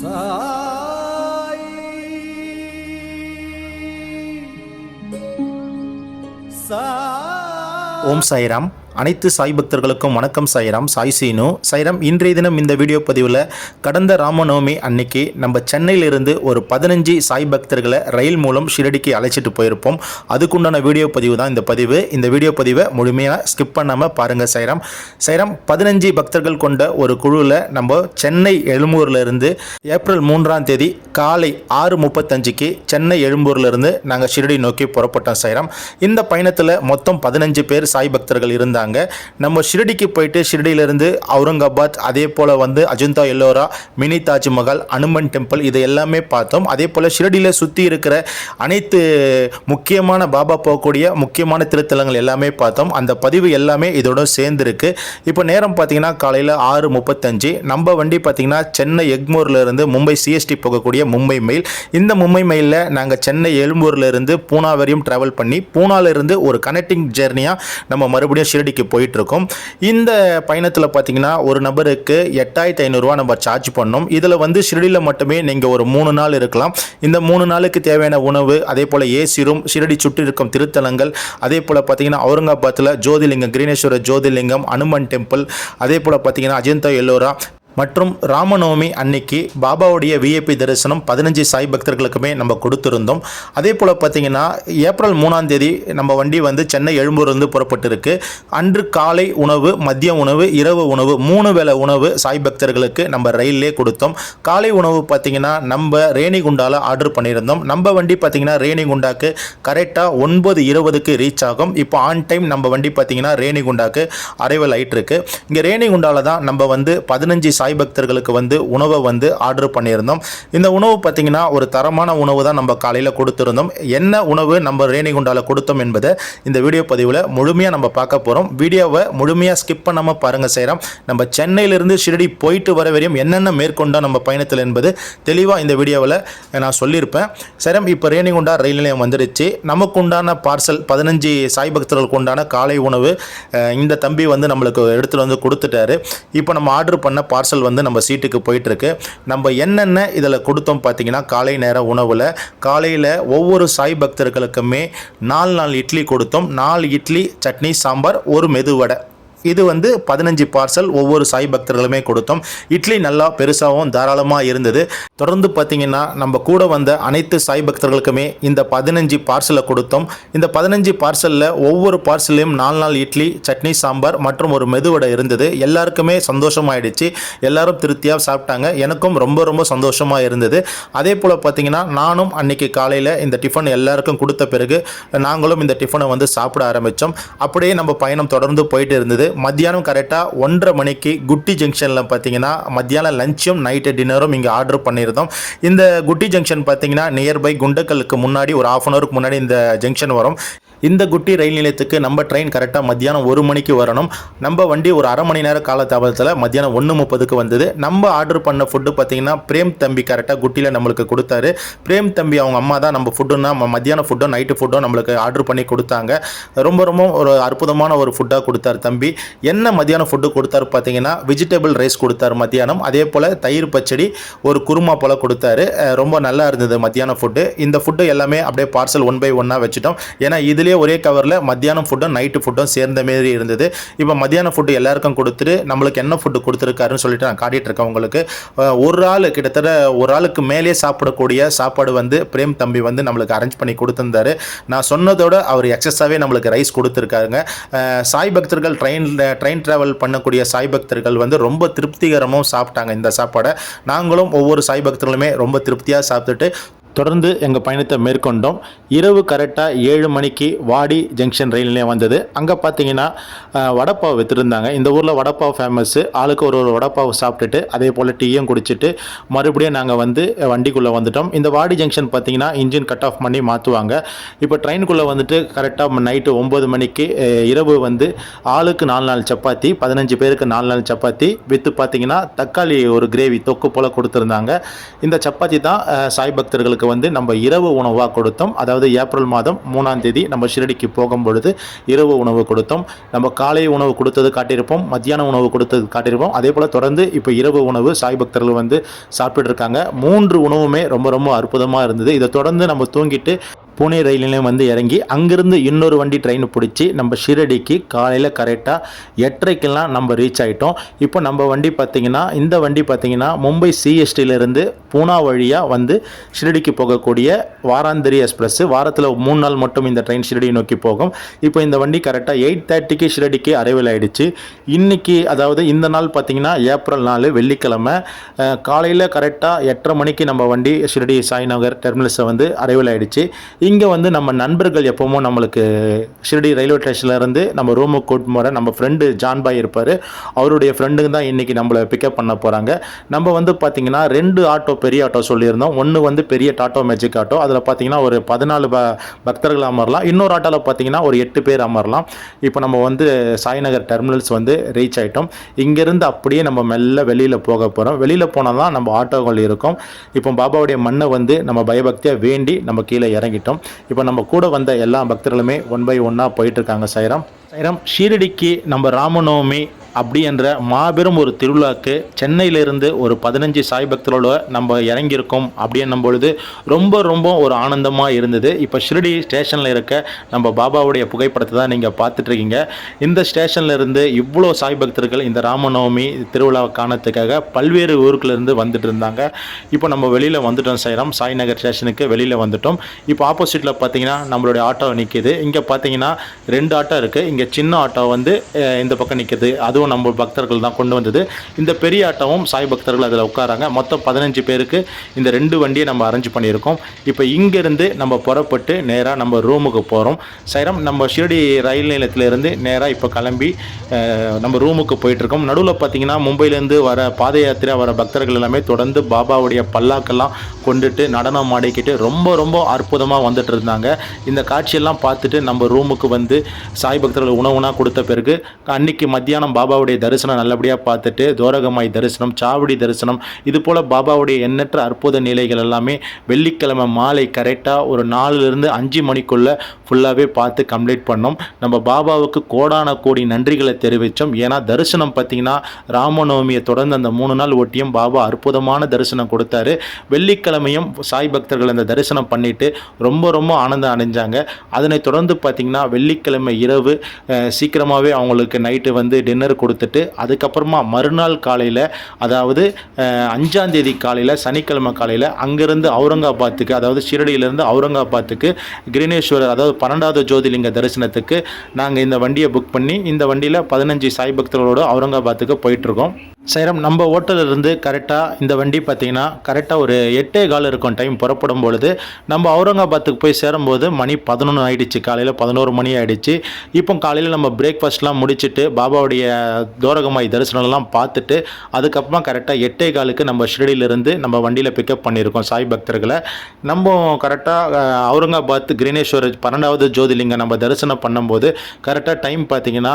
சாய். சாய் ஓம் சாய்ராம். அனைத்து சாய் பக்தர்களுக்கும் வணக்கம் சாய்ராம் சாய் சீனு. சாய்ராம் இன்றைய தினம் இந்த வீடியோ பதிவில் கடந்த ராமநவமி அன்னைக்கு நம்ம சென்னையிலிருந்து ஒரு பதினஞ்சு சாய் பக்தர்களை ரயில் மூலம் ஷிரடிக்கு அழைச்சிட்டு போயிருப்போம். அதுக்குண்டான வீடியோ பதிவு தான் இந்த பதிவு. இந்த வீடியோ பதிவை முழுமையாக ஸ்கிப் பண்ணாமல் பாருங்கள் சாய்ராம். சாய்ராம் பதினஞ்சு பக்தர்கள் கொண்ட ஒரு குழுவில் நம்ம சென்னை எழும்பூர்லேருந்து ஏப்ரல் மூன்றாம் தேதி காலை ஆறு முப்பத்தஞ்சுக்கு சென்னை எழும்பூர்லேருந்து நாங்கள் ஷிரடி நோக்கி புறப்பட்டோம் சாய்ராம். இந்த பயணத்தில் மொத்தம் பதினஞ்சு பேர் சாய் பக்தர்கள் இருந்தாங்க. நம்ம ஷிரடிக்கு போயிட்டு ஷிரடியிலிருந்து அவுரங்காபாத் அதே போல் வந்து அஜந்தா எல்லோரா மினி தாஜ்மஹால் அனுமன் டெம்பிள் இது எல்லாமே பார்த்தோம். அதே போல் ஷிரடியில் சுற்றி இருக்கிற அனைத்து முக்கியமான பாபா போகக்கூடிய முக்கியமான திருத்தலங்கள் எல்லாமே பார்த்தோம். அந்த பதிவு எல்லாமே இதோட சேர்ந்துருக்கு. இப்போ நேரம் பார்த்தீங்கன்னா காலையில் ஆறு முப்பத்தஞ்சு. நம்ம வண்டி பார்த்தீங்கன்னா சென்னை எக்மூர்லேருந்து மும்பை சிஎஸ்டி போகக்கூடிய மும்பை மெயில். இந்த மும்பை மெயிலில் நாங்கள் சென்னை எழும்பூர்லேருந்து பூனா வரையும் ட்ராவல் பண்ணி பூனாவிலிருந்து ஒரு கனெக்டிங் ஜேர்னியாக நம்ம மறுபடியும் ஷிரடி போயிட்டு இருக்கோம் இந்த பயணத்தில் பார்த்தீங்கன்னா ஒரு நபருக்கு எட்டாயிரத்தி ஐநூறுரூவா நம்ம சார்ஜ் பண்ணோம். இதில் வந்து ஷிரடியில் மட்டுமே நீங்கள் ஒரு மூணு நாள் இருக்கலாம். இந்த மூணு நாளுக்கு தேவையான உணவு அதே போல் ஏசி ரூம் ஷிரடி சுற்றி இருக்கும் திருத்தலங்கள் அதே போல் பார்த்தீங்கன்னா அவுரங்காபாத்தில் ஜோதிலிங்கம் கிரீனேஸ்வர ஜோதிலிங்கம் அனுமன் டெம்பிள் அதே போல் பார்த்தீங்கன்னா அஜந்தா எல்லோரா மற்றும் ராமநவமி அன்னைக்கு பாபாவுடைய விஐபி தரிசனம் பதினஞ்சு சாய் பக்தர்களுக்குமே நம்ம கொடுத்துருந்தோம். அதே போல் பார்த்தீங்கன்னா ஏப்ரல் மூணாம் தேதி நம்ம வண்டி வந்து சென்னை எழும்பூர்லேருந்து புறப்பட்டிருக்கு. அன்று காலை உணவு மதிய உணவு இரவு உணவு மூணு வேளை உணவு சாய் பக்தர்களுக்கு நம்ம ரயிலே கொடுத்தோம். காலை உணவு பார்த்தீங்கன்னா நம்ம ரேணிகுண்டாவில் ஆர்டர் பண்ணியிருந்தோம். நம்ம வண்டி பார்த்தீங்கன்னா ரேணிகுண்டாக்கு கரெக்டாக ஒன்பது இருபதுக்கு ரீச் ஆகும். இப்போ ஆன் டைம் நம்ம வண்டி பார்த்தீங்கன்னா ரேணிகுண்டாக்கு அரைவல் ஆயிட்டு இருக்கு இங்கே ரேணிகுண்டாவில் தான் நம்ம வந்து பதினஞ்சு சாய் பக்தர்களுக்கு வந்து உணவை வந்து ஆர்டர் பண்ணியிருந்தோம். இந்த உணவு பார்த்தீங்கன்னா ஒரு தரமான உணவு தான் நம்ம காலையில் கொடுத்துருந்தோம். என்ன உணவு நம்ம ரேணிகுண்டாவில் கொடுத்தோம் என்பதை இந்த வீடியோ பதிவில் முழுமையாக நம்ம பார்க்க போகிறோம் வீடியோவை முழுமையாக ஸ்கிப் பண்ணாமல் பாருங்கள் செய்கிறோம் நம்ம சென்னையிலிருந்து ஷிரடி போயிட்டு வர வரையும் என்னென்ன மேற்கொண்டோம் நம்ம பயணத்தில் என்பது தெளிவாக இந்த வீடியோவில் நான் சொல்லியிருப்பேன். சரம் இப்போ ரேணிகுண்டா ரயில் நிலையம் வந்துடுச்சு. நமக்கு உண்டான பார்சல் பதினஞ்சு சாய் பக்தர்களுக்கு உண்டான காலை உணவு இந்த தம்பி வந்து நம்மளுக்கு எடுத்துகிட்டு வந்து கொடுத்துட்டாரு. இப்போ நம்ம ஆர்டர் பண்ண பார்சல் வந்து நம்ம சீட்டுக்கு போயிட்டுருக்கு. நம்ம என்னென்ன இதில் கொடுத்தோம் பார்த்தீங்கன்னா காலை நேர உணவில் காலையில் ஒவ்வொரு சாய் பக்தர்களுக்குமே நாலு நாலு இட்லி கொடுத்தோம். நாலு இட்லி சட்னி சாம்பார் ஒரு மெதுவடை. இது வந்து பதினஞ்சு பார்சல் ஒவ்வொரு சாய் பக்தர்களுமே கொடுத்தோம். இட்லி நல்லா பெருசாகவும் தாராளமாக இருந்தது. தொடர்ந்து பார்த்தீங்கன்னா நம்ம கூட வந்த அனைத்து சாய் பக்தர்களுக்குமே இந்த பதினஞ்சு பார்சலை கொடுத்தோம். இந்த பதினஞ்சு பார்சலில் ஒவ்வொரு பார்சல்லையும் நாலு நாள் இட்லி சட்னி சாம்பார் மற்றும் ஒரு மெதுவடை இருந்தது. எல்லாருக்குமே சந்தோஷமாயிடுச்சு. எல்லாரும் திருப்தியாக சாப்பிட்டாங்க. எனக்கும் ரொம்ப ரொம்ப சந்தோஷமாக இருந்தது. அதே போல் பார்த்தீங்கன்னா நானும் அன்னைக்கு காலையில் இந்த டிஃபன் எல்லாருக்கும் கொடுத்த பிறகு நாங்களும் இந்த டிஃபனை வந்து சாப்பிட ஆரம்பித்தோம் அப்படியே நம்ம பயணம் தொடர்ந்து போயிட்டு இருந்தது. மத்தியானம் கரெக்டாக ஒன்றரை மணிக்கு குட்டி ஜங்ஷனில் பார்த்தீங்கன்னா மத்தியானம் லஞ்சும் நைட்டு டின்னரும் இங்கே ஆர்டர் பண்ணியிருந்தோம். இந்த குட்டி ஜங்ஷன் பார்த்தீங்கன்னா நியர்பை குண்டக்கலுக்கு முன்னாடி ஒரு ஆஃப் அன் ஹவருக்கு முன்னாடி இந்த ஜங்ஷன் வரும். இந்த குட்டி ரயில் நிலையத்துக்கு நம்ம ட்ரெயின் கரெக்டாக மத்தியானம் ஒரு மணிக்கு வரணும். நம்ம வண்டி ஒரு அரை மணி நேர கால தாமதத்தில் மத்தியானம் ஒன்று முப்பதுக்கு வந்தது. நம்ம ஆர்டர் பண்ண ஃபுட்டு பார்த்தீங்கன்னா பிரேம் தம்பி கரெக்டாக குட்டியில் நம்மளுக்கு கொடுத்தாரு. பிரேம் தம்பி அவங்க அம்மா தான் நம்ம ஃபுட்டுன்னா மத்தியானம் ஃபுட்டும் நைட்டு ஃபுட்டும் நம்மளுக்கு ஆர்டர் பண்ணி கொடுத்தாங்க. ரொம்ப ரொம்ப ஒரு அற்புதமான ஒரு ஃபுட்டாக கொடுத்தாரு தம்பி. என்ன மத்தியானம் ஃபுட்டு கொடுத்தாரு பார்த்தீங்கன்னா வெஜிடபிள் ரைஸ் கொடுத்தாரு மத்தியானம். அதே போல் தயிர் பச்சடி ஒரு குருமா போல் கொடுத்தாரு. ரொம்ப நல்லா இருந்தது மத்தியானம் ஃபுட்டு இந்த ஃபுட்டு எல்லாமே அப்படியே பார்சல் ஒன் பை ஒன்னாக வச்சுட்டோம். ஏன்னா இதுலேயே ஒரே கவரில் மத்தியானம் ஃபுட்டும் நைட்டு ஃபுட்டும் சேர்ந்த மாரி இருந்தது. இப்போ மத்தியானம் ஃபுட்டு எல்லாருக்கும் கொடுத்துட்டு நம்மளுக்கு என்ன ஃபுட்டு கொடுத்துருக்காருன்னு சொல்லிட்டு நான் காட்டிகிட்டு இருக்கேன் உங்களுக்கு. ஒரு ஆள் கிட்டத்தட்ட ஒரு ஆளுக்கு மேலே சாப்பிடக்கூடிய சாப்பாடு வந்து பிரேம் தம்பி வந்து நம்மளுக்கு அரேஞ்ச் பண்ணி கொடுத்துருந்தாரு. நான் சொன்னதோட அவர் எக்ஸஸாகவே நம்மளுக்கு ரைஸ் கொடுத்துருக்காருங்க. சாய் பக்தர்கள் ட்ரெயின் ட்ரெயின் ட்ராவல் பண்ணக்கூடிய சாய் பக்தர்கள் வந்து ரொம்ப திருப்திகரமும் சாப்பிட்டாங்க இந்த சாப்பாடை. நாங்களும் ஒவ்வொரு சாய் பக்தர்களுமே ரொம்ப திருப்தியாக சாப்பிட்டுட்டு தொடர்ந்து எங்கள் பயணத்தை மேற்கொண்டோம். இரவு கரெக்டாக ஏழு மணிக்கு வாடி ஜங்ஷன் ரயில் நிலையம் வந்தது. அங்கே பார்த்தீங்கன்னா அஹ், விற்றுருந்தாங்க இந்த ஊரில் வடைப்பாவு ஃபேமஸ்ஸு ஆளுக்கு ஒரு ஒரு வடைப்பாவு சாப்பிட்டுட்டு அதே போல் டீயும் குடிச்சிட்டு மறுபடியும் நாங்கள் வந்து வண்டிக்குள்ளே வந்துட்டோம். இந்த வாடி ஜங்ஷன் பார்த்தீங்கன்னா இன்ஜின் கட் ஆஃப் பண்ணி மாற்றுவாங்க இப்போ ட்ரெயினுக்குள்ளே வந்துட்டு கரெக்டாக நைட்டு ஒம்பது மணிக்கு இரவு வந்து ஆளுக்கு நாலு நாள் சப்பாத்தி பதினஞ்சு பேருக்கு நாலு நாள் சப்பாத்தி வித்து பார்த்தீங்கன்னா தக்காளி ஒரு கிரேவி தொக்கு போல் கொடுத்துருந்தாங்க. இந்த சப்பாத்தி தான் சாய் பக்தர்களுக்கு சாய்பக்தர்களுக்கு வந்து நம்ம இரவு உணவாக கொடுத்தோம். அதாவது ஏப்ரல் மாதம் மூணாம் தேதி நம்ம ஷிரடிக்கு போகும் பொழுது இரவு உணவு கொடுத்தோம். நம்ம காலை உணவு கொடுத்தது காட்டியிருப்போம். மத்தியான உணவு கொடுத்தது காட்டியிருப்போம். அதே போல் தொடர்ந்து இப்போ இரவு உணவு சாய் பக்தர்கள் வந்து சாப்பிட்டுருக்காங்க மூன்று உணவுமே ரொம்ப ரொம்ப அற்புதமாக இருந்தது. இதை தொடர்ந்து நம்ம தூங்கிட்டு புனே ரயில் நிலையம் வந்து இறங்கி அங்கேருந்து இன்னொரு வண்டி ட்ரெயின் பிடிச்சி நம்ம ஷிரடிக்கு காலையில் கரெக்டாக எட்டரைக்கெல்லாம் நம்ம ரீச் ஆகிட்டோம் இப்போ நம்ம வண்டி பார்த்திங்கன்னா இந்த வண்டி பார்த்திங்கன்னா மும்பை சிஎஸ்டியிலேருந்து பூனா வழியாக வந்து ஷிரடிக்கு போகக்கூடிய வாராந்திரி எக்ஸ்பிரஸ். வாரத்தில் மூணு நாள் மட்டும் இந்த ட்ரெயின் ஷிரடி நோக்கி போகும். இப்போ இந்த வண்டி கரெக்டாக எயிட் தேர்ட்டிக்கு ஷிரடிக்கு அரைவல் ஆகிடுச்சு இன்றைக்கி அதாவது இந்த நாள் பார்த்திங்கன்னா ஏப்ரல் நாலு வெள்ளிக்கிழமை காலையில் கரெக்டாக எட்டரை மணிக்கு நம்ம வண்டி ஷிரடி சாய்நகர் டெர்மினஸை வந்து அரைவல் ஆகிடுச்சு இங்கே வந்து நம்ம நண்பர்கள் எப்போவும் நம்மளுக்கு ஷிரடி ரயில்வே ஸ்டேஷன்லேருந்து நம்ம ரூமுக்கு கூட்டு போகிற நம்ம ஃப்ரெண்டு ஜான் பாய் இருப்பார். அவருடைய ஃப்ரெண்டுங்க தான் இன்றைக்கி நம்மளை பிக்கப் பண்ண போகிறாங்க நம்ம வந்து பார்த்திங்கன்னா ரெண்டு ஆட்டோ பெரிய ஆட்டோ சொல்லியிருந்தோம். ஒன்று வந்து பெரிய டாட்டோ மேஜிக் ஆட்டோ. அதில் பார்த்தீங்கன்னா ஒரு பதினாலு ப பக்தர்கள் அமரலாம். இன்னொரு ஆட்டோவில் பார்த்தீங்கன்னா ஒரு எட்டு பேர் அமரலாம். இப்போ நம்ம வந்து சாய்நகர் டெர்மினல்ஸ் வந்து ரீச் ஆகிட்டோம் இங்கேருந்து அப்படியே நம்ம மெல்ல வெளியில் போக போகிறோம் வெளியில் போனால் தான் நம்ம ஆட்டோகள் இருக்கும். இப்போ பாபாவுடைய மண்ணை வந்து நம்ம பயபக்தியாக வேண்டி நம்ம கீழே இறங்கிட்டோம். இப்போ நம்ம கூட வந்த எல்லா பக்தர்களுமே ஒன் பை ஒன்னாக போயிட்டு இருக்காங்க சைராம் சைராம் ஷீரடிக்கு நம்ம ராமநவமி அப்படி என்ற மாபெரும் ஒரு திருவிழாக்கு சென்னையிலிருந்து ஒரு பதினஞ்சு சாய் பக்தர்களோட நம்ம இறங்கியிருக்கோம் அப்படின்னும் பொழுது ரொம்ப ரொம்ப ஒரு ஆனந்தமாக இருந்தது. இப்போ ஷிரடி ஸ்டேஷனில் இருக்க நம்ம பாபாவுடைய புகைப்படத்தை தான் நீங்கள் பார்த்துட்ருக்கீங்க. இந்த ஸ்டேஷனில் இருந்து இவ்வளோ சாய் பக்தர்கள் இந்த ராமநவமி திருவிழாவை காணத்துக்காக பல்வேறு ஊருக்குலேருந்து வந்துட்டு இருந்தாங்க. இப்போ நம்ம வெளியில் வந்துட்டோம் சைராம் சாய்நகர் ஸ்டேஷனுக்கு வெளியில் வந்துட்டோம். இப்போ ஆப்போசிட்டில் பார்த்தீங்கன்னா நம்மளுடைய ஆட்டோ நிற்கிது இங்கே பார்த்தீங்கன்னா ரெண்டு ஆட்டோ இருக்குது இங்கே சின்ன ஆட்டோ வந்து இந்த பக்கம் நிற்கிது அதுவும் நம்ம பக்தர்கள் தான் கொண்டு வந்தது. இந்த பெரிய ஆட்டமும் சாய் பக்தர்கள் அதில் உட்காராங்க. மொத்தம் பதினஞ்சு பேருக்கு இந்த ரெண்டு வண்டியை நம்ம அரேஞ்ச் பண்ணியிருக்கோம். இப்போ இங்கேருந்து நம்ம புறப்பட்டு நேராக நம்ம ரூமுக்கு போகிறோம் சைரம் நம்ம ஷிரடி ரயில் நிலையத்திலேருந்து நேராக இப்போ கிளம்பி நம்ம ரூமுக்கு போயிட்டுருக்கோம். நடுவில் பார்த்தீங்கன்னா மும்பையிலேருந்து வர பாத யாத்திரை வர பக்தர்கள் எல்லாமே தொடர்ந்து பாபாவுடைய பல்லாக்கெல்லாம் கொண்டுட்டு நடனம் ஆடிக்கிட்டு ரொம்ப ரொம்ப அற்புதமாக வந்துட்டு இருந்தாங்க இந்த காட்சியெல்லாம் பார்த்துட்டு நம்ம ரூமுக்கு வந்து சாய் பக்தர்கள் உணவுனா கொடுத்த பிறகு அன்னைக்கு மத்தியானம் பாபா பாபாவுடைய தரிசனம் நல்லபடியாக பார்த்துட்டு தோரகமாய் தரிசனம் சாவடி தரிசனம் இது போல் பாபாவுடைய எண்ணற்ற அற்புத நிலைகள் எல்லாமே வெள்ளிக்கிழமை மாலை கரெக்டாக ஒரு நாலுலேருந்து அஞ்சு மணிக்குள்ளே ஃபுல்லாகவே பார்த்து கம்ப்ளீட் பண்ணோம். நம்ம பாபாவுக்கு கோடான கோடி நன்றிகளை தெரிவித்தோம் ஏன்னா தரிசனம் பார்த்தீங்கன்னா ராமநவமியை தொடர்ந்து அந்த மூணு நாள் ஒட்டியும் பாபா அற்புதமான தரிசனம் கொடுத்தாரு. வெள்ளிக்கிழமையும் சாய் பக்தர்கள் அந்த தரிசனம் பண்ணிட்டு ரொம்ப ரொம்ப ஆனந்தம் அடைஞ்சாங்க. அதனை தொடர்ந்து பார்த்தீங்கன்னா வெள்ளிக்கிழமை இரவு சீக்கிரமாகவே அவங்களுக்கு நைட்டு வந்து டின்னர் கொடுத்துட்டு அதுக்கப்புறமா மறுநாள் காலையில் அதாவது அஞ்சாந்தேதி காலையில் சனிக்கிழமை காலையில் அங்கேருந்து அவுரங்காபாத்துக்கு அதாவது ஷிரடியிலேருந்து அவுரங்காபாத்துக்கு கிரினேஸ்வரர் அதாவது பன்னெண்டாவது ஜோதிலிங்க தரிசனத்துக்கு நாங்கள் இந்த வண்டியை புக் பண்ணி இந்த வண்டியில் பதினஞ்சு சாய் பக்தர்களோடு அவுரங்காபாத்துக்கு போயிட்டுருக்கோம். சைரம் நம்ம ஹோட்டல்ல கரெக்டாக இந்த வண்டி பார்த்தீங்கன்னா கரெக்டாக ஒரு எட்டே கால் இருக்கும் டைம் புறப்படும் பொழுது நம்ம அவுரங்காபாத்துக்கு போய் சேரும்போது மணி பதினொன்று ஆகிடுச்சு காலையில் பதினோரு மணி ஆகிடுச்சு இப்போ காலையில் நம்ம பிரேக்ஃபாஸ்ட்லாம் முடிச்சுட்டு பாபாவுடைய தோரகமாய் தரிசனம்லாம் பார்த்துட்டு அதுக்கப்புறமா கரெக்டாக எட்டே காலுக்கு நம்ம ஷிரடியிலேருந்து நம்ம வண்டியில் பிக்கப் பண்ணியிருக்கோம் சாய் பக்தர்களை. நம்ம கரெக்டாக அவுரங்காபாத் கிரீனேஸ்வரர் பன்னெண்டாவது ஜோதிலிங்கம் நம்ம தரிசனம் பண்ணும்போது கரெக்டாக டைம் பார்த்திங்கன்னா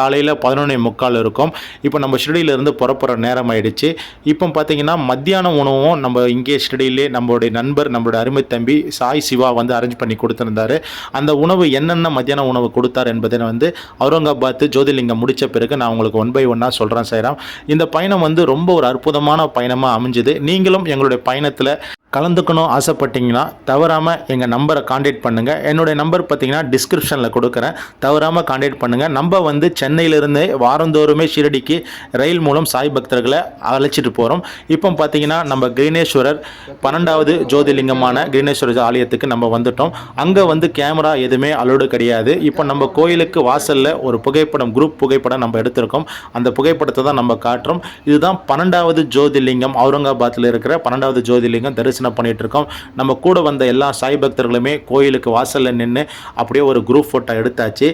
காலையில் பதினொன்னே முக்கால் இருக்கும். இப்போ நம்ம ஷிரடியிலேருந்து புறப்புற நேரம் ஆயிடுச்சு இப்போ பார்த்தீங்கன்னா மத்தியான உணவும் நம்ம இங்கே ஷிரடியிலே நம்மளுடைய நண்பர் நம்மளுடைய அருமை தம்பி சாய் சிவா வந்து அரேஞ்ச் பண்ணி கொடுத்துருந்தாரு. அந்த உணவு என்னென்ன மத்தியான உணவு கொடுத்தார் என்பதை வந்து அவுரங்காபாத் ஜோதிலிங்கம் முடித்த பிறகு நான் உங்களுக்கு ஒன் பை ஒன்னாக சொல்கிறேன் சேராம் இந்த பயணம் வந்து ரொம்ப ஒரு அற்புதமான பயணமாக அமைஞ்சுது. நீங்களும் எங்களுடைய பயணத்தில் கலந்துக்கணும் ஆசைப்பட்டீங்கன்னா தவறாமல் எங்கள் நம்பரை காண்டாக்ட் பண்ணுங்கள் என்னுடைய நம்பர் பார்த்தீங்கன்னா டிஸ்கிரிப்ஷனில் கொடுக்குறேன். தவறாமல் காண்டாக்ட் பண்ணுங்கள் நம்ம வந்து சென்னையிலிருந்து வாரந்தோறுமே ஷிரடிக்கு ரயில் மூலம் சாய் பக்தர்களை அழைச்சிட்டு போகிறோம் இப்போ பார்த்தீங்கன்னா நம்ம கிரீனேஸ்வரர் பன்னெண்டாவது ஜோதிலிங்கமான கிரீனேஸ்வரர் ஆலயத்துக்கு நம்ம வந்துட்டோம். அங்கே வந்து கேமரா எதுவுமே அலோடு கிடையாது. இப்போ நம்ம கோயிலுக்கு வாசலில் ஒரு புகைப்படம் குரூப் புகைப்படம் நம்ம எடுத்திருக்கோம். அந்த புகைப்படத்தை தான் நம்ம காட்டுறோம். இதுதான் பன்னெண்டாவது ஜோதிலிங்கம் அவுரங்காபாத்தில் இருக்கிற பன்னெண்டாவது ஜோதிலிங்கம் தரிசனம் பண்ணிகிட்டு இருக்கோம் நம்ம கூட வந்த எல்லா சாய் பக்தர்களுமே கோயிலுக்கு வாசலில் நின்று அப்படியே ஒரு குரூப் ஃபோட்டோ எடுத்தாச்சு.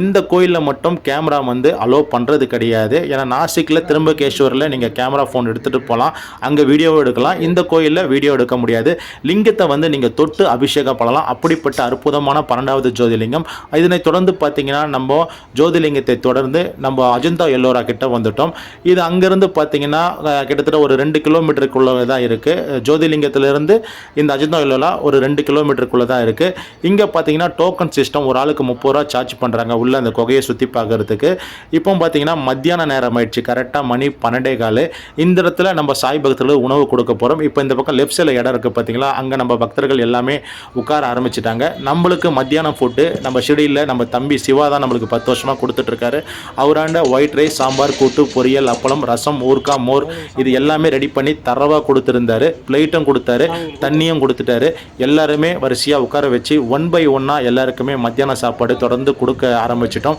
இந்த கோயிலில் மட்டும் கேமரா வந்து அலோவ் பண்ணுறது கிடையாது. ஏன்னா நாசிக்கில் திரும்ப திரும்பகேஸ்வரில் நீங்கள் கேமரா ஃபோன் எடுத்துகிட்டு போகலாம். அங்கே வீடியோ எடுக்கலாம். இந்த கோயிலில் வீடியோ எடுக்க முடியாது. லிங்கத்தை வந்து நீங்கள் தொட்டு அபிஷேகம் பண்ணலாம் அப்படிப்பட்ட அற்புதமான பன்னெண்டாவது ஜோதிலிங்கம். இதனை தொடர்ந்து பார்த்தீங்கன்னா நம்ம ஜோதிலிங்கத்தை தொடர்ந்து நம்ம அஜந்தா எல்லோரா கிட்ட வந்துட்டோம். இது அங்கேருந்து பார்த்தீங்கன்னா கிட்டத்தட்ட ஒரு ரெண்டு கிலோமீட்டருக்குள்ளே தான் இருக்குது ஜோதிலிங்கத்திலேருந்து இந்த அஜந்தா எல்லோரா ஒரு ரெண்டு கிலோமீட்டருக்குள்ளே தான் இருக்குது இங்கே பார்த்தீங்கன்னா டோக்கன் சிஸ்டம் ஒரு ஆளுக்கு முப்பது ரூபா சார்ஜ் பண்ணுறாங்க உள்ள அந்த குகையை சுற்றி பார்க்கறதுக்கு. இப்போ பார்த்தீங்கன்னா மத்தியான நேரம் ஆயிடுச்சு. கரெக்டாக மணி பன்னெண்டே காலு. இந்த இடத்துல நம்ம சாய் பக்தர்களுக்கு உணவு கொடுக்க போகிறோம் இப்போ இந்த பக்கம் லெஃப்ட் சைடில் இடம் இருக்குது பார்த்தீங்களா அங்கே நம்ம பக்தர்கள் எல்லாமே உட்கார ஆரம்பிச்சிட்டாங்க. நம்மளுக்கு மத்தியானம் ஃபுட்டு நம்ம ஷெடியூலில் நம்ம தம்பி சிவா தான் நம்மளுக்கு பத்து வருஷமாக கொடுத்துட்ருக்காரு அவராண்ட ஒயிட் ரைஸ் சாம்பார் கூட்டு பொரியல் அப்பளம் ரசம் ஊர்க்கா மோர் இது எல்லாமே ரெடி பண்ணி தரவாக கொடுத்துருந்தாரு. பிளேட்டும் கொடுத்தாரு. தண்ணியும் கொடுத்துட்டாரு. எல்லாருமே வரிசையாக உட்கார வச்சு ஒன் பை ஒன்னாக எல்லாருக்குமே மத்தியான சாப்பாடு தொடர்ந்து கொடுக்க ஆரம்பிச்சிட்டோம்.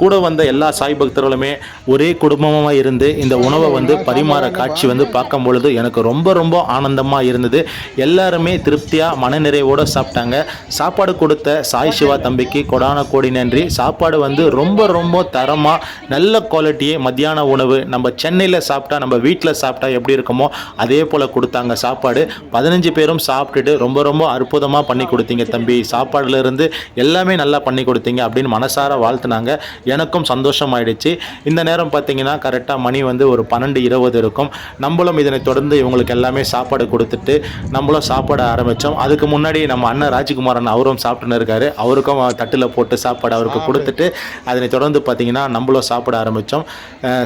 கூட வந்த எல்லா சாய் பக்தர்களுமே ஒரே குடும்பமாக இருந்து இந்த உணவை வந்து பரிமாற காட்சி வந்து பார்க்கும் பொழுது எனக்கு ரொம்ப ரொம்ப ஆனந்தமாக இருந்தது. எல்லாருமே திருப்தியாக மனநிறைவோடு சாப்பிட்டாங்க. சாப்பாடு கொடுத்த சாய் சிவா தம்பிக்கு கொடான கோடி நன்றி. சாப்பாடு வந்து ரொம்ப ரொம்ப தரமாக நல்ல குவாலிட்டியே மத்தியான உணவு. நம்ம சென்னையில் சாப்பிட்டா நம்ம வீட்டில் சாப்பிட்டா எப்படி இருக்குமோ அதே போல் கொடுத்தாங்க சாப்பாடு. பதினஞ்சு பேரும் சாப்பிட்டுட்டு ரொம்ப ரொம்ப அற்புதமாக பண்ணி கொடுத்தீங்க தம்பி. சாப்பாடுலேருந்து எல்லாமே நல்லா பண்ணி கொடுத்தீங்க அப்படின்னு மனசார வாழ்த்துனாங்க. எனக்கும் சந்தோஷமாயிடுச்சு. இந்த நேரம் பார்த்தீங்கன்னா கரெக்டாக மணி வந்து ஒரு பன்னெண்டு இருபது இருக்கும். நம்மளும் இதனை தொடர்ந்து இவங்களுக்கு எல்லாமே சாப்பாடு கொடுத்துட்டு நம்மளும் சாப்பாட ஆரம்பித்தோம் அதுக்கு முன்னாடி நம்ம அண்ணன் ராஜ்குமாரன் அவரும் சாப்பிட்டுன்னு இருக்காரு. அவருக்கும் தட்டில் போட்டு சாப்பாடு அவருக்கு கொடுத்துட்டு அதனை தொடர்ந்து பார்த்தீங்கன்னா நம்மளும் சாப்பிட ஆரம்பித்தோம்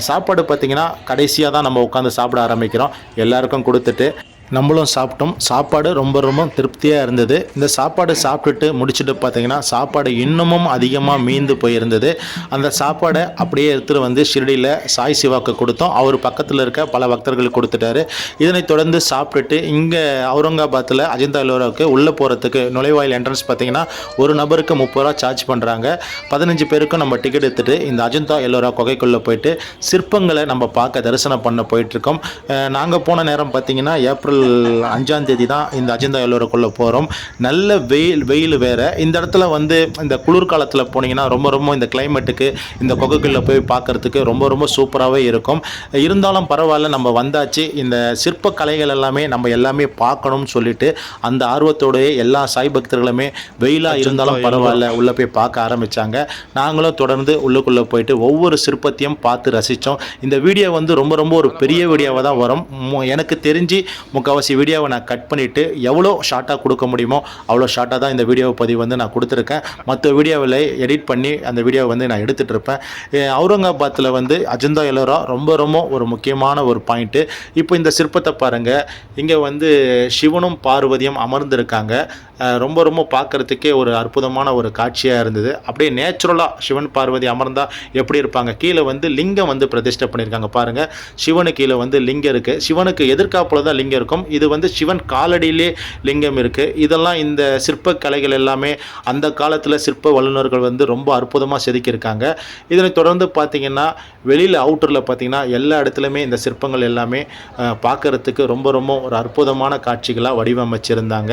சாப்பாடு பார்த்தீங்கன்னா கடைசியாக தான் நம்ம உட்காந்து சாப்பிட ஆரம்பிக்கிறோம். எல்லாருக்கும் கொடுத்துட்டு நம்மளும் சாப்பிட்டோம். சாப்பாடு ரொம்ப ரொம்ப திருப்தியாக இருந்தது. இந்த சாப்பாடு சாப்பிட்டுட்டு முடிச்சுட்டு பார்த்தீங்கன்னா சாப்பாடு இன்னமும் அதிகமாக மீந்து போயிருந்தது. அந்த சாப்பாடை அப்படியே எடுத்துகிட்டு வந்து ஷிரடியில் சாய் சிவாக்கு கொடுத்தோம். அவர் பக்கத்தில் இருக்க பல பக்தர்களுக்கு கொடுத்துட்டாரு. இதனை தொடர்ந்து சாப்பிட்டுட்டு இங்கே அவுரங்காபாத்தில் அஜந்தா எல்லோராவுக்கு உள்ளே போகிறதுக்கு நுழைவாயில் என்ட்ரன்ஸ் பார்த்தீங்கன்னா ஒரு நபருக்கு முப்பது ரூபா சார்ஜ் பண்ணுறாங்க பதினஞ்சு பேருக்கும் நம்ம டிக்கெட் எடுத்துகிட்டு இந்த அஜந்தா எல்லோரா குகைக்குள்ளே போயிட்டு சிற்பங்களை நம்ம பார்க்க தரிசனம் பண்ண போயிட்டுருக்கோம் நாங்கள் போன நேரம் பார்த்தீங்கன்னா ஏப்ரல் அஞ்சாம் தேதி தான் இந்த அஜந்தா எல்லோருக்குள்ளே போகிறோம் நல்ல வெயில் வெயில் வேறு. இந்த இடத்துல வந்து இந்த குளிர்காலத்தில் போனீங்கன்னா ரொம்ப ரொம்ப இந்த கிளைமேட்டுக்கு இந்த குகைக்குள்ளே போய் பார்க்கறதுக்கு ரொம்ப ரொம்ப சூப்பராகவே இருக்கும். இருந்தாலும் பரவாயில்ல நம்ம வந்தாச்சு. இந்த சிற்ப கலைகள் எல்லாமே நம்ம எல்லாமே பார்க்கணும்னு சொல்லிட்டு அந்த ஆர்வத்தோடயே எல்லா சாய் பக்தர்களுமே வெயிலாக இருந்தாலும் பரவாயில்ல உள்ளே போய் பார்க்க ஆரம்பித்தாங்க நாங்களும் தொடர்ந்து உள்ளுக்குள்ளே போயிட்டு ஒவ்வொரு சிற்பத்தையும் பார்த்து ரசித்தோம் இந்த வீடியோ வந்து ரொம்ப ரொம்ப ஒரு பெரிய வீடியோவாக தான் வரும் எனக்கு தெரிஞ்சு முக்கால்வாசி வீடியோவை நான் கட் பண்ணிவிட்டு எவ்வளோ ஷார்ட்டாக கொடுக்க முடியுமோ அவ்வளோ ஷார்ட்டாக தான் இந்த வீடியோ பதிவு வந்து நான் கொடுத்துருக்கேன். மற்ற வீடியோவில் எடிட் பண்ணி அந்த வீடியோவை வந்து நான் எடுத்துகிட்டு இருப்பேன் அவுரங்காபாத்தில் வந்து அஜந்தா எல்லோரா ரொம்ப ரொம்ப ஒரு முக்கியமான ஒரு பாயிண்ட்டு இப்போ இந்த சிற்பத்தை பாருங்கள் இங்கே வந்து சிவனும் பார்வதியும் அமர்ந்திருக்காங்க. ரொம்ப ரொம்ப பார்க்கறதுக்கே ஒரு அற்புதமான ஒரு காட்சியாக இருந்தது. அப்படியே நேச்சுரலாக சிவன் பார்வதி அமர்ந்தால் எப்படி இருப்பாங்க? கீழே வந்து லிங்கம் வந்து பிரதிஷ்டை பண்ணியிருக்காங்க. பாருங்கள் சிவனு கீழே வந்து லிங்கம் இருக்குது சிவனுக்கு எதிர்காப்பில் தான் லிங்கம் இருக்கும். இது வந்து சிவன் காலடியிலே லிங்கம் இருக்குது இதெல்லாம் இந்த சிற்ப கலைகள் எல்லாமே அந்த காலத்தில் சிற்ப வல்லுநர்கள் வந்து ரொம்ப அற்புதமாக செதுக்கியிருக்காங்க. இதனை தொடர்ந்து பார்த்தீங்கன்னா வெளியில் அவுட்டரில் பார்த்தீங்கன்னா எல்லா இடத்துலையுமே இந்த சிற்பங்கள் எல்லாமே பார்க்குறதுக்கு பார்க்கறதுக்கு ரொம்ப ரொம்ப ஒரு அற்புதமான காட்சிகளாக வடிவமைச்சிருந்தாங்க.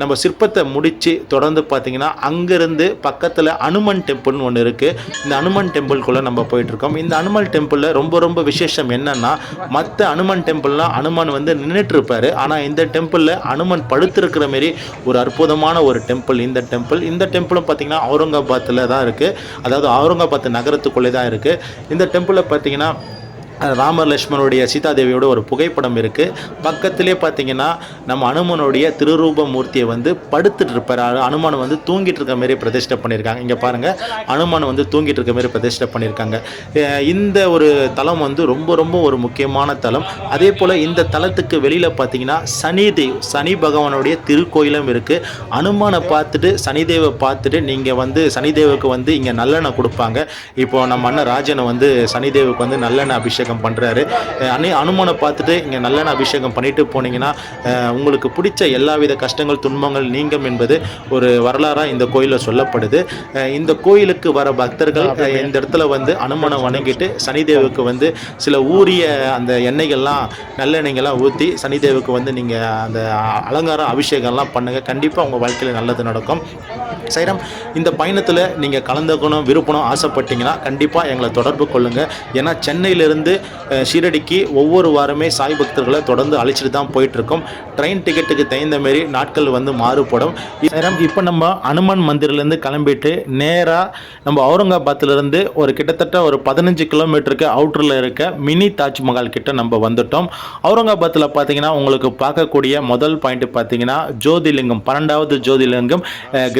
நம்ம சிற்பத்தை முடித்து தொடர்ந்து பார்த்தீங்கன்னா அங்கேருந்து பக்கத்தில் அனுமன் டெம்பிள்னு ஒன்று இருக்குது இந்த அனுமன் டெம்பிள்குள்ளே நம்ம போயிட்டுருக்கோம் இந்த அனுமன் டெம்பிளில் ரொம்ப ரொம்ப விசேஷம் என்னென்னா மற்ற அனுமன் டெம்பிள்லாம் அனுமன் வந்து நின்றுட்டுருப்பார் ஆனால் இந்த டெம்பிளில் அனுமன் படுத்திருக்கிற மாரி ஒரு அற்புதமான ஒரு டெம்பிள் இந்த டெம்பிள் இந்த டெம்பிளும் பார்த்தீங்கன்னா அவுரங்காபாத்தில் தான் இருக்குது அதாவது அவுரங்காபாத் நகரத்துக்குள்ளே தான் இருக்குது இந்த டெம்பிளில் பார்த்தீங்கன்னா ராமர் சீதா சீதாதேவியோட ஒரு புகைப்படம் இருக்குது பக்கத்திலே பார்த்தீங்கன்னா நம்ம அனுமனுடைய திருரூப மூர்த்தியை வந்து படுத்துட்டு இருப்பார். அனுமான் வந்து தூங்கிட்டு இருக்க மாதிரி பிரதிஷ்டை பண்ணியிருக்காங்க இங்கே பாருங்கள் அனுமான் வந்து தூங்கிட்டு இருக்க மாதிரி பிரதிஷ்டை பண்ணியிருக்காங்க இந்த ஒரு தலம் வந்து ரொம்ப ரொம்ப ஒரு முக்கியமான தலம். அதே போல் இந்த தலத்துக்கு வெளியில் பார்த்தீங்கன்னா சனிதேவ் சனி பகவானுடைய திருக்கோயிலும் இருக்குது அனுமானை பார்த்துட்டு சனிதேவை பார்த்துட்டு நீங்கள் வந்து சனிதேவுக்கு வந்து இங்கே நல்லெண்ணெய் கொடுப்பாங்க. இப்போ நம்ம அண்ணன் ராஜனை வந்து சனிதேவுக்கு வந்து நல்லெண்ணெய் அபிஷேகம் பண்ணுறாரு அன்னை அனுமனை பார்த்துட்டு இங்கே நல்லெண்ணெய் அபிஷேகம் பண்ணிட்டு போனீங்கன்னா உங்களுக்கு பிடிச்ச எல்லாவித கஷ்டங்கள் துன்பங்கள் நீங்கும் என்பது ஒரு வரலாறாக இந்த கோயிலில் சொல்லப்படுது. இந்த கோயிலுக்கு வர பக்தர்கள் இந்த இடத்துல வந்து அனுமனை வணங்கிட்டு சனிதேவுக்கு வந்து சில ஊறிய அந்த எண்ணெய்கள்லாம் நல்லெண்ணெய்கள்லாம் ஊற்றி சனிதேவுக்கு வந்து நீங்கள் அந்த அலங்காரம் அபிஷேகம்லாம் பண்ணுங்கள் கண்டிப்பாக உங்கள் வாழ்க்கையில் நல்லது நடக்கும். சைரம் இந்த பயணத்தில் நீங்கள் கலந்துக்கணும் விருப்பணும் ஆசைப்பட்டீங்கன்னா கண்டிப்பாக எங்களை தொடர்பு கொள்ளுங்கள் ஏன்னா சென்னையிலேருந்து ஷீரடிக்கு ஒவ்வொரு வாரமே சாய் பக்தர்களை தொடர்ந்து அழைச்சிட்டு தான் போயிட்டுருக்கோம். ட்ரெயின் டிக்கெட்டுக்கு தகுந்த மாரி நாட்கள் வந்து மாறுபடும். நேரம் இப்போ நம்ம அனுமன் மந்திரிலேருந்து கிளம்பிட்டு நேராக நம்ம அவுரங்காபாத்லேருந்து ஒரு கிட்டத்தட்ட ஒரு பதினஞ்சு கிலோமீட்டருக்கு அவுட்டரில் இருக்க மினி தாஜ்மஹால் கிட்ட நம்ம வந்துட்டோம். அவுரங்காபாத்தில் பார்த்தீங்கன்னா உங்களுக்கு பார்க்கக்கூடிய முதல் பாயிண்ட் பார்த்தீங்கன்னா ஜோதிலிங்கம் பன்னெண்டாவது ஜோதிலிங்கம் அஹ்,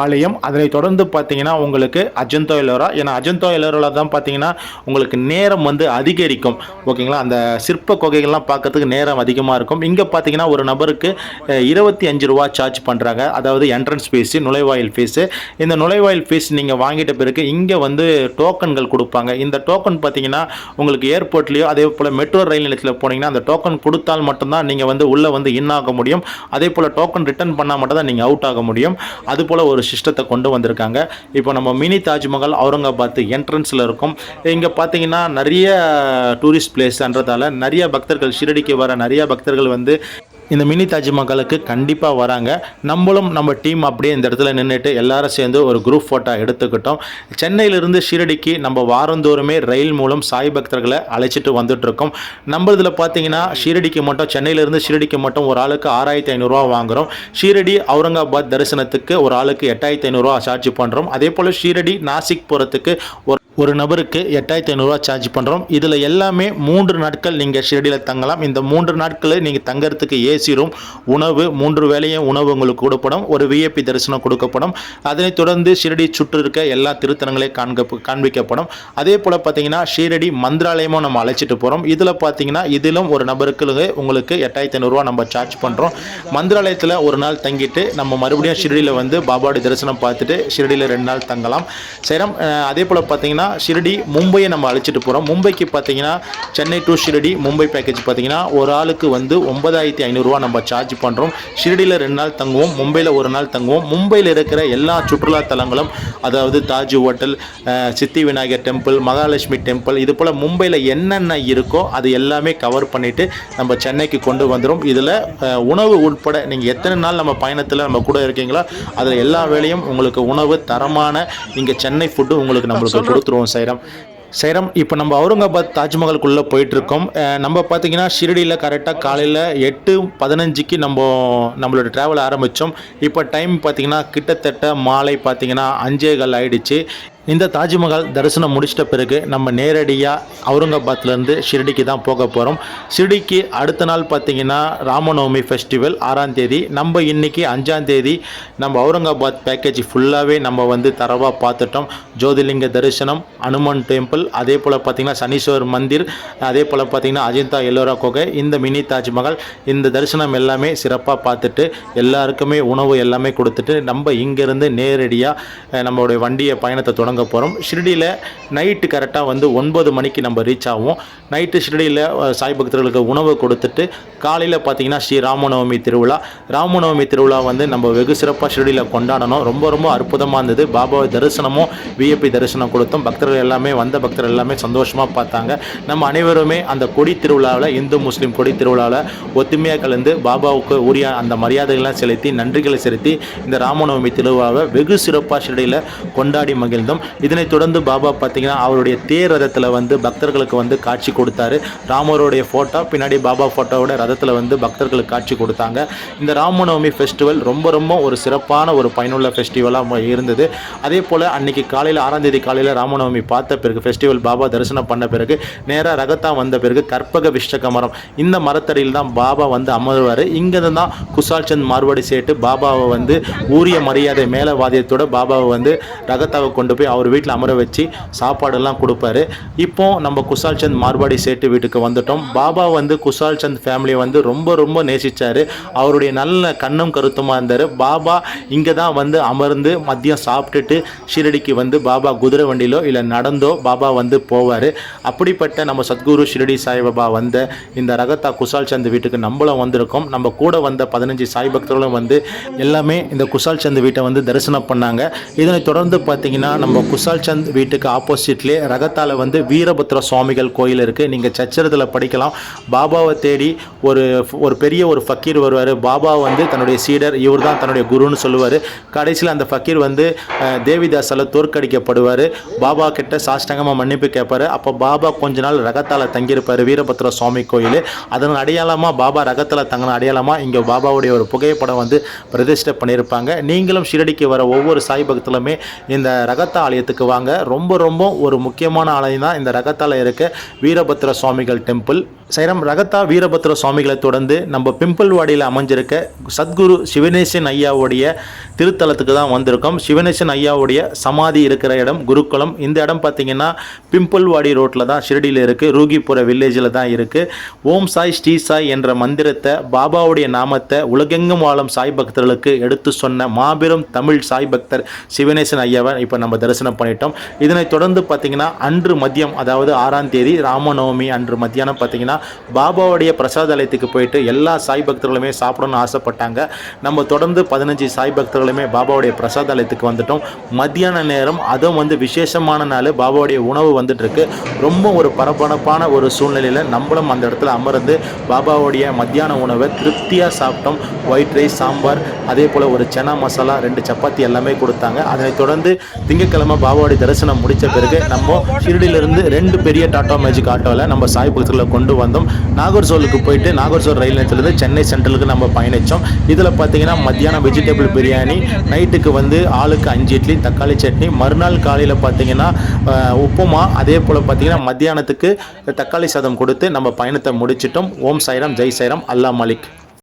ஆலயம். அதனை தொடர்ந்து பார்த்தீங்கன்னா உங்களுக்கு அஜந்தோ எலோரா ஏன்னா அஜந்தோ எல்லோரா தான் பார்த்தீங்கன்னா உங்களுக்கு நேரம் வந்து அதிகரிக்கும். ஓகேங்களா? அந்த சிற்ப கொகைகள்லாம் பார்க்கறதுக்கு நேரம் அதிகமாக இருக்கும். இங்கே பார்த்தீங்கன்னா ஒரு நபருக்கு இருபத்தி அஞ்சு ரூபா சார்ஜ் பண்ணுறாங்க அதாவது என்ட்ரன்ஸ் ஃபீஸு நுழைவாயில் ஃபீஸு இந்த நுழைவாயில் ஃபீஸ் நீங்கள் வாங்கிட்ட பிறகு இங்கே வந்து டோக்கன்கள் கொடுப்பாங்க. இந்த டோக்கன் பார்த்தீங்கன்னா உங்களுக்கு ஏர்போர்ட்லேயோ அதே போல் மெட்ரோ ரயில் நிலையத்தில் போனீங்கன்னா அந்த டோக்கன் கொடுத்தால் மட்டும்தான் நீங்கள் வந்து உள்ளே வந்து இன் ஆக முடியும். அதே போல் டோக்கன் ரிட்டர்ன் பண்ணால் மட்டும் தான் நீங்கள் அவுட் ஆக முடியும். அது போல் ஒரு சிஸ்டத்தை கொண்டு வந்திருக்காங்க. இப்போ நம்ம மினி தாஜ்மஹால் அவுரங்காபாத் என்ட்ரன்ஸில் இருக்கும். இங்கே பார்த்தீங்கன்னா நிறைய டூரிஸ்ட் பிளேஸ்ன்றதால நிறைய பக்தர்கள் ஷிரடிக்கு வர நிறைய பக்தர்கள் வந்து இந்த மினி தாஜ்மஹாலுக்கு கண்டிப்பாக வராங்க. நம்மளும் நம்ம டீம் அப்படியே இந்த இடத்துல நின்றுட்டு எல்லாரும் சேர்ந்து ஒரு குரூப் ஃபோட்டோ எடுத்துக்கிட்டோம். சென்னையிலிருந்து ஷீரடிக்கு நம்ம வாரந்தோறுமே ரயில் மூலம் சாய் பக்தர்களை அழைச்சிட்டு வந்துட்ருக்கோம் நம்ம இதில் பார்த்தீங்கன்னா ஷீரடிக்கு மட்டும் சென்னையிலிருந்து ஷீரடிக்கு மட்டும் ஒரு ஆளுக்கு ஆறாயிரத்தி ஐநூறுரூவா வாங்குறோம். ஷீரடி அவுரங்காபாத் தரிசனத்துக்கு ஒரு ஆளுக்கு எட்டாயிரத்தி ஐநூறுரூவா சார்ஜ் பண்ணுறோம் அதே போல் ஷீரடி நாசிக் போகிறதுக்கு ஒரு ஒரு நபருக்கு எட்டாயிரத்தி ஐநூறுரூவா சார்ஜ் பண்ணுறோம் இதில் எல்லாமே மூன்று நாட்கள் நீங்கள் ஷிரடியில் தங்கலாம். இந்த மூன்று நாட்கள் நீங்கள் தங்கறதுக்கு ஏசி ரூம் உணவு மூன்று வேளையும் உணவு உங்களுக்கு கொடுக்கப்படும். ஒரு விஐபி தரிசனம் கொடுக்கப்படும். அதனைத் தொடர்ந்து ஷிரடி சுற்று இருக்க எல்லா திருத்தலங்களையும் காண்க காண்பிக்கப்படும். அதே போல் பார்த்தீங்கன்னா ஷீரடி மந்திராலயமும் நம்ம அழைச்சிட்டு போகிறோம் இதில் பார்த்தீங்கன்னா இதிலும் ஒரு நபருக்கு உங்களுக்கு எட்டாயிரத்தி ஐநூறுரூவா நம்ம சார்ஜ் பண்ணுறோம் மந்திராலயத்தில் ஒரு நாள் தங்கிட்டு நம்ம மறுபடியும் ஷிரடியில் வந்து பாபாவுடைய தரிசனம் பார்த்துட்டு ஷிரடியில் ரெண்டு நாள் தங்கலாம். சேரம் அதே போல் பார்த்தீங்கன்னா ஷிரடி மும்பையை நம்ம அழைச்சிட்டு போகிறோம் மும்பைக்கு பார்த்தீங்கன்னா சென்னை டு ஷிரடி மும்பை பேக்கேஜ் பார்த்தீங்கன்னா ஒரு ஆளுக்கு வந்து ஒன்பதாயிரத்தி ஐநூறுரூவா நம்ம சார்ஜ் பண்ணுறோம் ஷிரடியில் ரெண்டு நாள் தங்குவோம் மும்பையில் ஒரு நாள் தங்குவோம். மும்பையில் இருக்கிற எல்லா சுற்றுலா தலங்களும் அதாவது Taj hotel Siddhi Vinayagar temple Mahalakshmi temple இது போல் மும்பையில் என்னென்ன இருக்கோ அது எல்லாமே கவர் பண்ணிவிட்டு நம்ம சென்னைக்கு கொண்டு வந்துடும் இதில் உணவு உட்பட நீங்கள் எத்தனை நாள் நம்ம பயணத்தில் நம்ம கூட இருக்கீங்களோ அதில் எல்லா வேலையும் உங்களுக்கு உணவு தரமான இங்கே சென்னை ஃபுட்டு உங்களுக்கு நம்மளுக்கு கொடுத்துருவோம். சைரம். சைரம் இப்போ நம்ம அவுரங்காபாத் தாஜ்மஹாலுக்குள்ளே போயிட்டுருக்கோம். நம்ம பார்த்தீங்கன்னா ஷிரடியில் கரெக்டாக காலையில் எட்டு பதினஞ்சுக்கு நம்ம நம்மளோட ட்ராவல் ஆரம்பித்தோம் இப்போ டைம் பார்த்தீங்கன்னா கிட்டத்தட்ட மாலை பார்த்தீங்கன்னா அஞ்சே கால் ஆயிடுச்சு. இந்த தாஜ்மஹால் தரிசனம் முடிச்சிட்ட பிறகு நம்ம நேரடியாக அவுரங்காபாத்லேருந்து ஷிரடிக்கு தான் போக போகிறோம் ஷிரடிக்கு அடுத்த நாள் பார்த்தீங்கன்னா ராமநவமி ஃபெஸ்டிவல் ஆறாம் தேதி. நம்ம இன்றைக்கி அஞ்சாம் தேதி நம்ம அவுரங்காபாத் பேக்கேஜ் ஃபுல்லாகவே நம்ம வந்து தரவாக பார்த்துட்டோம் ஜோதிலிங்க தரிசனம் அனுமன் டெம்பிள் அதே போல் பார்த்தீங்கன்னா சனீஸ்வர் மந்திர் அதே போல் பார்த்தீங்கன்னா அஜந்தா எல்லோரா கோகை இந்த மினி தாஜ்மஹால் இந்த தரிசனம் எல்லாமே சிறப்பாக பார்த்துட்டு எல்லாருக்குமே உணவு எல்லாமே கொடுத்துட்டு நம்ம இங்கேருந்து நேரடியாக நம்மளுடைய வண்டியை பயணத்தை தொடங்க போகிறோம் ஷிரடியில் நைட்டு கரெக்டாக வந்து ஒன்பது மணிக்கு நம்ம ரீச் ஆகும் நைட்டு ஷிரடியில் சாய் பக்தர்களுக்கு உணவு கொடுத்துட்டு காலையில் பார்த்தீங்கன்னா ஸ்ரீ ராமநவமி திருவிழா. ராமநவமி திருவிழா வந்து நம்ம வெகு சிறப்பாக ஷிரடியில் கொண்டாடணும். ரொம்ப ரொம்ப அற்புதமாக இருந்தது. பாபாவை தரிசனமும் விஐபி தரிசனம் கொடுத்தோம். பக்தர்கள் எல்லாமே வந்த பக்தர்கள் எல்லாமே சந்தோஷமாக பார்த்தாங்க. நம்ம அனைவருமே அந்த கொடி திருவிழாவில் இந்து முஸ்லீம் கொடி திருவிழாவில் ஒத்துமையாக கலந்து பாபாவுக்கு உரிய அந்த மரியாதைகள்லாம் செலுத்தி நன்றிகளை செலுத்தி இந்த ராமநவமி திருவிழாவை வெகு சிறப்பாக ஷிரடியில் கொண்டாடி மகிழ்ந்தோம். இதனைத் தொடர்ந்து பாபா பார்த்தீங்கன்னா அவருடைய தேர் ரதத்தில் வந்து பக்தர்களுக்கு வந்து காட்சி கொடுத்தாரு. ராமருடைய ஃபோட்டோ பின்னாடி பாபா ஃபோட்டோவோட ரதத்தில் வந்து பக்தர்களுக்கு காட்சி கொடுத்தாங்க. இந்த ராமநவமி ஃபெஸ்டிவல் ரொம்ப ரொம்ப ஒரு சிறப்பான ஒரு பயனுள்ள ஃபெஸ்டிவலாக இருந்தது. அதே போல் அன்னைக்கு காலையில் ஆறாம் தேதி காலையில் ராமநவமி பார்த்த பிறகு ஃபெஸ்டிவல் பாபா தரிசனம் பண்ண பிறகு நேராக ரகத்தா வந்த பிறகு கற்பக விஷ்டக மரம். இந்த மரத்தடியில் தான் பாபா வந்து அமர்வார். இங்கேருந்து தான் குசால் சந்த் மார்வாடி சேட்டு பாபாவை வந்து ஊரிய மரியாதை மேலே வாதியத்தோட பாபாவை வந்து ரகத்தாவை கொண்டு போய் அவர் வீட்டில் அமர வச்சு சாப்பாடெல்லாம் கொடுப்பாரு. இப்போ நம்ம குஷால் சந்த் மார்பாடி சேட்டு வீட்டுக்கு வந்துட்டோம். பாபா வந்து குஷால் சந்த் ஃபேமிலியை வந்து ரொம்ப ரொம்ப நேசித்தார் அவருடைய நல்ல கண்ணும் கருத்துமாக இருந்தார். பாபா இங்கே தான் வந்து அமர்ந்து மதியம் சாப்பிட்டுட்டு ஷிரடிக்கு வந்து பாபா குதிரை வண்டியிலோ இல்லை நடந்தோ பாபா வந்து போவார். அப்படிப்பட்ட நம்ம சத்குரு ஷிரடி சாய்பாபா வந்த இந்த ரகத்தா குஷால் சந்த் வீட்டுக்கு நம்மளும் வந்திருக்கோம். நம்ம கூட வந்த பதினஞ்சு சாய் பக்தர்களும் வந்து எல்லாமே இந்த குஷால் சந்த் வீட்டை வந்து தரிசனம் பண்ணாங்க. இதனை தொடர்ந்து பார்த்தீங்கன்னா நம்ம நம்ம குஷால் சந்த் வீட்டுக்கு ஆப்போசிட்லேயே ரகத்தால் வந்து வீரபத்ர சுவாமிகள் கோயில் இருக்குது நீங்கள் சச்சரத்தில் படிக்கலாம். பாபாவை தேடி ஒரு ஒரு பெரிய ஒரு ஃபக்கீர் வருவார். பாபா வந்து தன்னுடைய சீடர் இவர் தான் தன்னுடைய குருன்னு சொல்லுவார். கடைசியில் அந்த ஃபக்கீர் வந்து அஹ், தேவிதாசால தோற்கடிக்கப்படுவார் பாபா கிட்ட சாஷ்டங்கமாக மன்னிப்பு கேட்பார் அப்போ பாபா கொஞ்ச நாள் ரகத்தால் தங்கியிருப்பார் வீரபத்ர சுவாமி கோயில். அதன் அடையாளமாக பாபா ரகத்தில் தங்கின அடையாளமாக இங்கே பாபாவுடைய ஒரு புகைப்படம் வந்து பிரதிஷ்டை பண்ணியிருப்பாங்க. நீங்களும் ஷிரடிக்கு வர ஒவ்வொரு சாய் பக்தலுமே இந்த ரகத்தா ஆலயத்துக்கு வாங்க. ரொம்ப ரொம்ப ஒரு முக்கியமான ஆலயம் தான் இந்த ரகத்தால் இருக்க. வீரபத்ர சுவாமிகள் டெம்பிள். சைரம் ரகத்தா வீரபத்ர சுவாமிகளை தொடர்ந்து நம்ம பிம்பிள்வாடியில் அமைஞ்சிருக்க சத்குரு சிவனேசன் ஐயாவுடைய திருத்தலத்துக்கு தான் வந்திருக்கோம். சிவனேசன் ஐயாவுடைய சமாதி இருக்கிற இடம் குருக்குளம் இந்த இடம் பார்த்தீங்கன்னா பிம்பிள்வாடி ரோட்டில் தான் ஷிரடியில் இருக்குது ரூகிபுர வில்லேஜில் தான் இருக்குது ஓம் சாய் ஸ்ரீ சாய் என்ற மந்திரத்தை பாபாவுடைய நாமத்தை உலகெங்கும் வாழும் சாய் பக்தர்களுக்கு எடுத்து சொன்ன மாபெரும் தமிழ் சாய் பக்தர் சிவனேசன் ஐயாவை இப்போ நம்ம தரிசனம் பண்ணிட்டோம். இதனைத் தொடர்ந்து பார்த்தீங்கன்னா அன்று மதியம் அதாவது ஆறாம் தேதி ராமநவமி அன்று மத்தியானம் பார்த்தீங்கன்னா பாபாவுடைய பிரசாதாலயத்துக்கு போயிட்டு எல்லா சாய் பக்தர்களுமே சாப்பிடணும்னு ஆசைப்பட்டாங்க. நம்ம தொடர்ந்து பதினஞ்சு சாய் பக்தர்களுமே பாபாவுடைய பிரசாதாலயத்துக்கு வந்துட்டோம். மத்தியான நேரம் அதுவும் வந்து விசேஷமான நாள் பாபாவுடைய உணவு வந்துட்டு இருக்கு ரொம்ப ஒரு பரபரப்பான ஒரு சூழ்நிலையில் நம்மளும் அந்த இடத்துல அமர்ந்து பாபாவுடைய மத்தியான உணவை திருப்தியாக சாப்பிட்டோம். ஒயிட் ரைஸ் சாம்பார் அதே போல் ஒரு சனா மசாலா ரெண்டு சப்பாத்தி எல்லாமே கொடுத்தாங்க. அதனைத் தொடர்ந்து திங்கக்கிழமை நம்ம பாபாவுடைய தரிசனம் முடித்த பிறகு நம்ம ஷிரடியிலிருந்து ரெண்டு பெரிய டாடா மேஜிக் ஆட்டோவில் நம்ம சாய் பக்தர்களை கொண்டு வந்தோம். நாகர்சோலுக்கு போயிட்டு நாகர்சோல் ரயில் நிலையத்திலிருந்து சென்னை சென்ட்ரலுக்கு நம்ம பயணித்தோம் இதில் பார்த்தீங்கன்னா மத்தியானம் வெஜிடபிள் பிரியாணி நைட்டுக்கு வந்து ஆளுக்கு அஞ்சு இட்லி தக்காளி சட்னி மறுநாள் காலையில் பார்த்தீங்கன்னா உப்புமா அதே போல் பார்த்தீங்கன்னா மத்தியானத்துக்கு தக்காளி சாதம் கொடுத்து நம்ம பயணத்தை முடிச்சிட்டோம். ஓம் சாய்ராம் ஜெய் சாய்ராம் அல்லா மாலிக்.